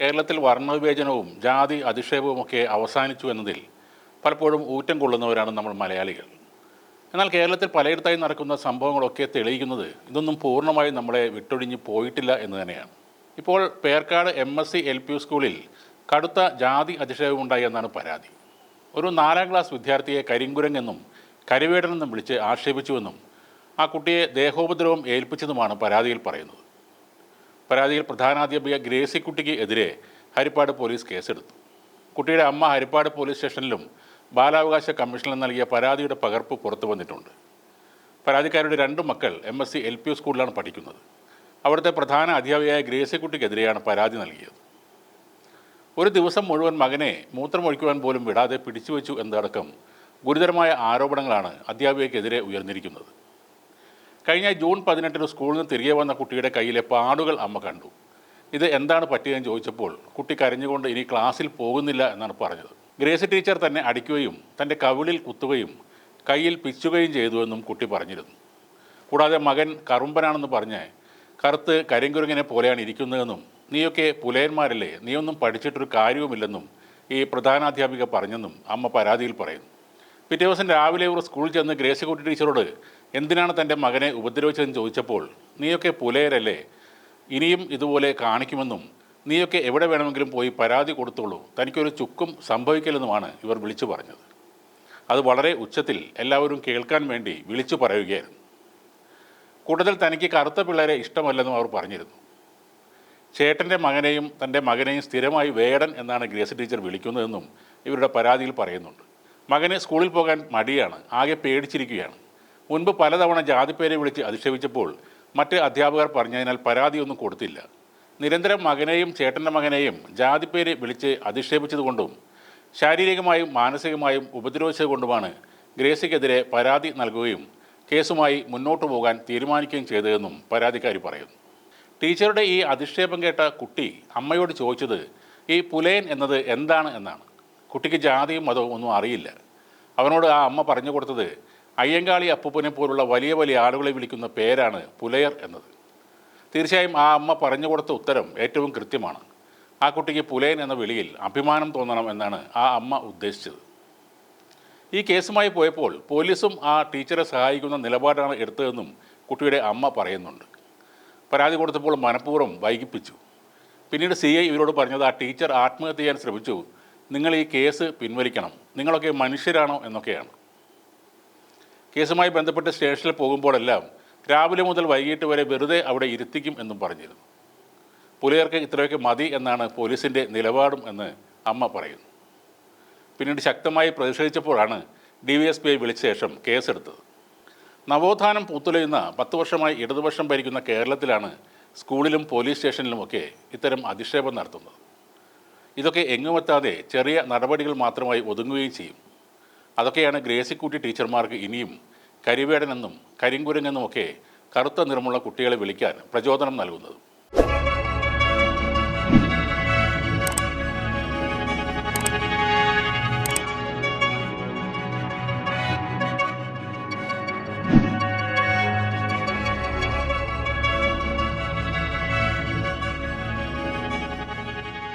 കേരളത്തിൽ വർണവിവേചനവും ജാതി അധിക്ഷേപവുമൊക്കെ അവസാനിച്ചു എന്നതിൽ പലപ്പോഴും ഊറ്റം കൊള്ളുന്നവരാണ് നമ്മൾ മലയാളികൾ. എന്നാൽ കേരളത്തിൽ പലയിടത്തായി നടക്കുന്ന സംഭവങ്ങളൊക്കെ തെളിയിക്കുന്നത് ഇതൊന്നും പൂർണമായും നമ്മളെ വിട്ടൊഴിഞ്ഞ് പോയിട്ടില്ല എന്ന് തന്നെയാണ്. ഇപ്പോൾ Perkad M S C L P സ്കൂളിൽ കടുത്ത ജാതി അധിക്ഷേപമുണ്ടായി എന്നാണ് പരാതി. ഒരു നാലാം ക്ലാസ് വിദ്യാർത്ഥിയെ കരിങ്കുരങ്ങെന്നും കരിവേടനെന്നും വിളിച്ച് ആക്ഷേപിച്ചുവെന്നും ആ കുട്ടിയെ ദേഹോപദ്രവം ഏൽപ്പിച്ചതുമാണ് പരാതിയിൽ പറയുന്നത്. പരാതിയിൽ പ്രധാനാധ്യാപിക ഗ്രേസിക്കുട്ടിക്ക് എതിരെ ഹരിപ്പാട് പോലീസ് കേസെടുത്തു. കുട്ടിയുടെ അമ്മ ഹരിപ്പാട് പോലീസ് സ്റ്റേഷനിലും ബാലാവകാശ കമ്മീഷനിലും നൽകിയ പരാതിയുടെ പകർപ്പ് പുറത്തു വന്നിട്ടുണ്ട്. പരാതിക്കാരുടെ രണ്ട് മക്കൾ M S C L P സ്കൂളിലാണ് പഠിക്കുന്നത്. അവിടുത്തെ പ്രധാന അധ്യാപികയായ ഗ്രേസിക്കുട്ടിക്കെതിരെയാണ് പരാതി നൽകിയത്. ഒരു ദിവസം മുഴുവൻ മകനെ മൂത്രമൊഴിക്കുവാൻ പോലും വിടാതെ പിടിച്ചുവെച്ചു എന്നതടക്കം ഗുരുതരമായ ആരോപണങ്ങളാണ് അധ്യാപികയ്ക്കെതിരെ ഉയർന്നിരിക്കുന്നത്. കഴിഞ്ഞ ജൂൺ പതിനെട്ടിന് സ്കൂളിൽ നിന്ന് തിരികെ വന്ന കുട്ടിയുടെ കയ്യിലെ പാടുകൾ അമ്മ കണ്ടു. ഇത് എന്താണ് പറ്റിയതെന്ന് ചോദിച്ചപ്പോൾ കുട്ടി കരഞ്ഞുകൊണ്ട് ഇനി ക്ലാസ്സിൽ പോകുന്നില്ല എന്നാണ് പറഞ്ഞത്. ഗ്രേസി ടീച്ചർ തന്നെ അടിക്കുകയും തന്റെ കവിളിൽ കുത്തുകയും കയ്യിൽ പിച്ചുകയും ചെയ്തുവെന്നും കുട്ടി പറഞ്ഞിരുന്നു. കൂടാതെ മകൻ കറുമ്പനാണെന്ന് പറഞ്ഞ് കറുത്ത് കരിങ്കുരുങ്ങിനെ പോലെയാണ് ഇരിക്കുന്നതെന്നും നീയൊക്കെ പുലയന്മാരല്ലേ നീയൊന്നും പഠിച്ചിട്ടൊരു കാര്യവുമില്ലെന്നും ഈ പ്രധാനാധ്യാപിക പറഞ്ഞെന്നും അമ്മ പരാതിയിൽ പറയുന്നു. പിറ്റേ ദിവസം രാവിലെ ഇവർ സ്കൂളിൽ ചെന്ന് ഗ്രേസിക്കുട്ടി ടീച്ചറോട് എന്തിനാണ് തന്റെ മകനെ ഉപദ്രവിച്ചതെന്ന് ചോദിച്ചപ്പോൾ നീയൊക്കെ പുലയരല്ലേ? ഇനിയും ഇതുപോലെ കാണിക്കുമെന്നും നീയൊക്കെ എവിടെ വേണമെങ്കിലും പോയി പരാതി കൊടുത്തോളൂ. തനിക്കൊരു ചുക്കും സംഭവിക്കില്ലെന്നുമാണ് ഇവർ വിളിച്ചു പറഞ്ഞത്. അത് വളരെ ഉച്ചത്തിൽ എല്ലാവരും കേൾക്കാൻ വേണ്ടി വിളിച്ചു പറയുകയായിരുന്നു. കൂടുതൽ തനിക്ക് കറുത്ത പിള്ളേരെ ഇഷ്ടമല്ലെന്നും അവർ പറഞ്ഞിരുന്നു. ചേട്ടന്റെ മകനെയും തന്റെ മകനെയും സ്ഥിരമായി വേടൻ എന്നാണ് ഗ്രേസ് ടീച്ചർ വിളിക്കുന്നതെന്നും ഇവരുടെ പരാതിയിൽ പറയുന്നുണ്ട്. മകന് സ്കൂളിൽ പോകാൻ മടിയാണ് ആകെ പേടിച്ചിരിക്കുകയാണ്. മുൻപ് പലതവണ ജാതിപ്പേരെ വിളിച്ച് അധിക്ഷേപിച്ചപ്പോൾ മറ്റ് അധ്യാപകർ പറഞ്ഞതിനാൽ പരാതിയൊന്നും കൊടുത്തില്ല. നിരന്തരം മകനെയും ചേട്ടന്റെ മകനെയും ജാതിപ്പേര് വിളിച്ച് അധിക്ഷേപിച്ചതുകൊണ്ടും ശാരീരികമായും മാനസികമായും ഉപദ്രവിച്ചതുകൊണ്ടുമാണ് ഗ്രേസിക്കെതിരെ പരാതി നൽകുകയും കേസുമായി മുന്നോട്ടു പോകാൻ തീരുമാനിക്കുകയും ചെയ്തതെന്നും പരാതിക്കാരി പറയുന്നു. ടീച്ചറുടെ ഈ അധിക്ഷേപം കേട്ട കുട്ടി അമ്മയോട് ചോദിച്ചത് ഈ പുലയൻ എന്നത് എന്താണ്? എന്നാണ്. കുട്ടിക്ക് ജാതിയും മതവും ഒന്നും അറിയില്ല. അവനോട് ആ അമ്മ പറഞ്ഞു കൊടുത്തത് അയ്യങ്കാളി അപ്പൂപ്പനെ പോലുള്ള വലിയ വലിയ ആളുകളെ വിളിക്കുന്ന പേരാണ് പുലയർ എന്നത്. തീർച്ചയായും ആ അമ്മ പറഞ്ഞു കൊടുത്ത ഉത്തരം ഏറ്റവും കൃത്യമാണ്. ആ കുട്ടിക്ക് പുലയൻ എന്ന വിളിയിൽ അഭിമാനം തോന്നണം എന്നാണ് ആ അമ്മ ഉദ്ദേശിച്ചത്. ഈ കേസുമായി പോയപ്പോൾ പോലീസും ആ ടീച്ചറെ സഹായിക്കുന്ന നിലപാടാണ് എടുത്തതെന്നും കുട്ടിയുടെ അമ്മ പറയുന്നുണ്ട്. പരാതി കൊടുത്തപ്പോൾ മനഃപൂർവം വൈകിപ്പിച്ചു. പിന്നീട് സി ഐ ഇവരോട് പറഞ്ഞത് ആ ടീച്ചർ ആത്മഹത്യ ചെയ്യാൻ ശ്രമിച്ചു. നിങ്ങൾ ഈ കേസ് പിൻവലിക്കണം. നിങ്ങളൊക്കെ മനുഷ്യരാണോ? എന്നൊക്കെയാണ്. കേസുമായി ബന്ധപ്പെട്ട് സ്റ്റേഷനിൽ പോകുമ്പോഴെല്ലാം രാവിലെ മുതൽ വൈകിട്ട് വരെ വെറുതെ അവിടെ ഇരുത്തിക്കും എന്നും പറഞ്ഞിരുന്നു. പുലയർക്ക് ഇത്രയൊക്കെ മതി എന്നാണ് പോലീസിന്റെ നിലപാടും എന്ന് അമ്മ പറയുന്നു. പിന്നീട് ശക്തമായി പ്രതിഷേധിച്ചപ്പോഴാണ് D V S P I വിളിച്ച ശേഷം കേസെടുത്തത്. നവോത്ഥാനം പൂത്തുലയുന്ന പത്ത് വർഷമായി ഇടതുപക്ഷം ഭരിക്കുന്ന കേരളത്തിലാണ് സ്കൂളിലും പോലീസ് സ്റ്റേഷനിലും ഒക്കെ ഇത്തരം അധിക്ഷേപം നടത്തുന്നത്. ഇതൊക്കെ എങ്ങുമെത്താതെ ചെറിയ നടപടികൾ മാത്രമായി ഒതുങ്ങുകയും ചെയ്യും. അതൊക്കെയാണ് ഗ്രേസിക്കുട്ടി ടീച്ചർമാർക്ക് ഇനിയും കരിവേടനെന്നും കരിങ്കുരങ്ങെന്നുമൊക്കെ കറുത്ത നിറമുള്ള കുട്ടികളെ വിളിക്കാൻ പ്രചോദനം നൽകുന്നത്.